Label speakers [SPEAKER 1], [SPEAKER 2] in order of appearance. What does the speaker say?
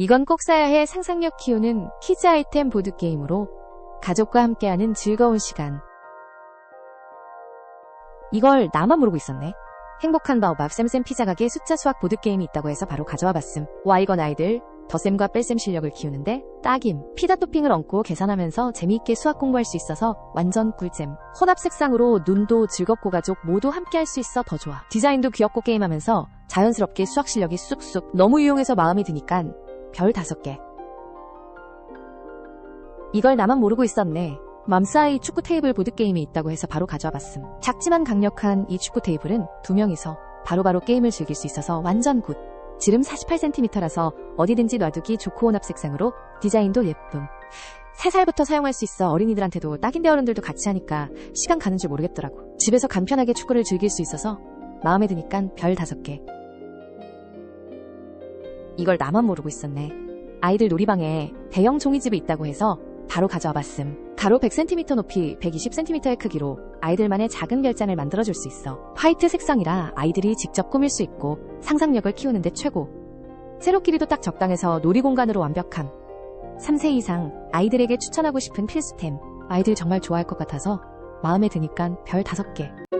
[SPEAKER 1] 이건 꼭 사야 해 상상력 키우는 키즈 아이템 보드게임으로 가족과 함께하는 즐거운 시간. 이걸 나만 모르고 있었네. 행복한 바오밥 쌤쌤 피자 가게 숫자 수학 보드게임이 있다고 해서 바로 가져와 봤음. 와 이건 아이들 덧셈과 뺄셈 실력을 키우는데 딱임. 피자 토핑을 얹고 계산하면서 재미있게 수학 공부할 수 있어서 완전 꿀잼. 혼합 색상으로 눈도 즐겁고 가족 모두 함께 할 수 있어 더 좋아. 디자인도 귀엽고 게임하면서 자연스럽게 수학 실력이 쑥쑥. 너무 유용해서 마음이 드니깐 별 다섯 개. 이걸 나만 모르고 있었네. 맘사이 축구 테이블 보드게임이 있다고 해서 바로 가져와 봤음. 작지만 강력한 이 축구 테이블은 두 명이서 바로 바로 게임을 즐길 수 있어서 완전 굿. 지름 48cm라서 어디든지 놔두기 좋고 혼합 색상으로 디자인도 예쁨. 3살부터 사용할 수 있어 어린이들한테도 딱인데 어른들도 같이 하니까 시간 가는 줄 모르겠더라고. 집에서 간편하게 축구를 즐길 수 있어서 마음에 드니깐 별 다섯 개. 이걸 나만 모르고 있었네. 아이들 놀이방에 대형 종이집이 있다고 해서 바로 가져와 봤음. 가로 100cm 높이 120cm의 크기로 아이들만의 작은 별장을 만들어줄 수 있어. 화이트 색상이라 아이들이 직접 꾸밀 수 있고 상상력을 키우는데 최고. 세로 길이도 딱 적당해서 놀이 공간으로 완벽함. 3세 이상 아이들에게 추천하고 싶은 필수템. 아이들 정말 좋아할 것 같아서 마음에 드니깐 별 5개.